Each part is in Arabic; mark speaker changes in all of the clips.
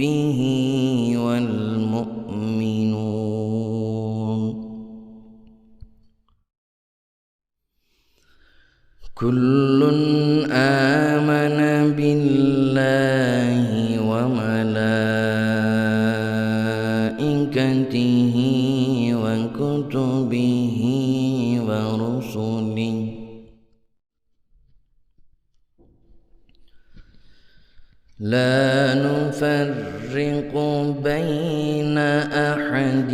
Speaker 1: ربه والمؤمنون. كل آمن بالله وملائكته وكتبه ورسله. لا نفرق بين أحد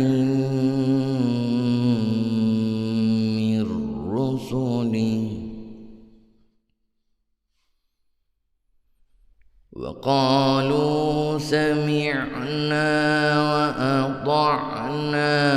Speaker 1: من رسله. وقالوا سمعنا وأطعنا.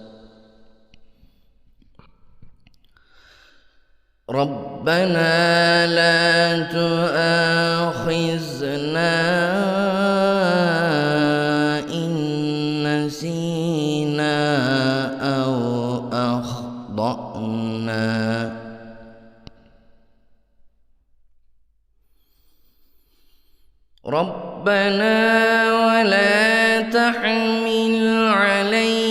Speaker 1: ربنا لا تؤاخذنا إن نسينا أو أخطأنا. ربنا ولا تحمل علينا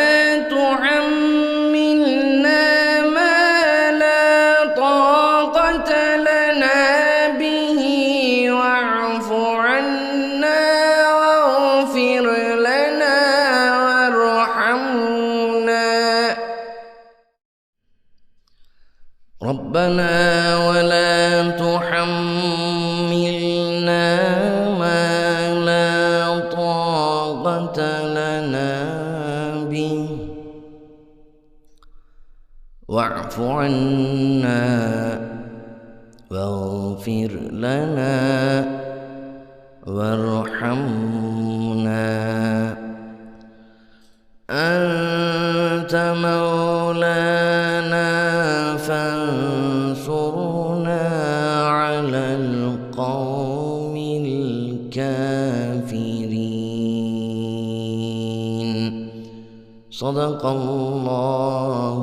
Speaker 1: ربنا ولا تحملنا ما لا طاقة لنا به. واعف عنا واغفر لنا وارحمنا. أنت مولانا القوم الكافرين. صدق الله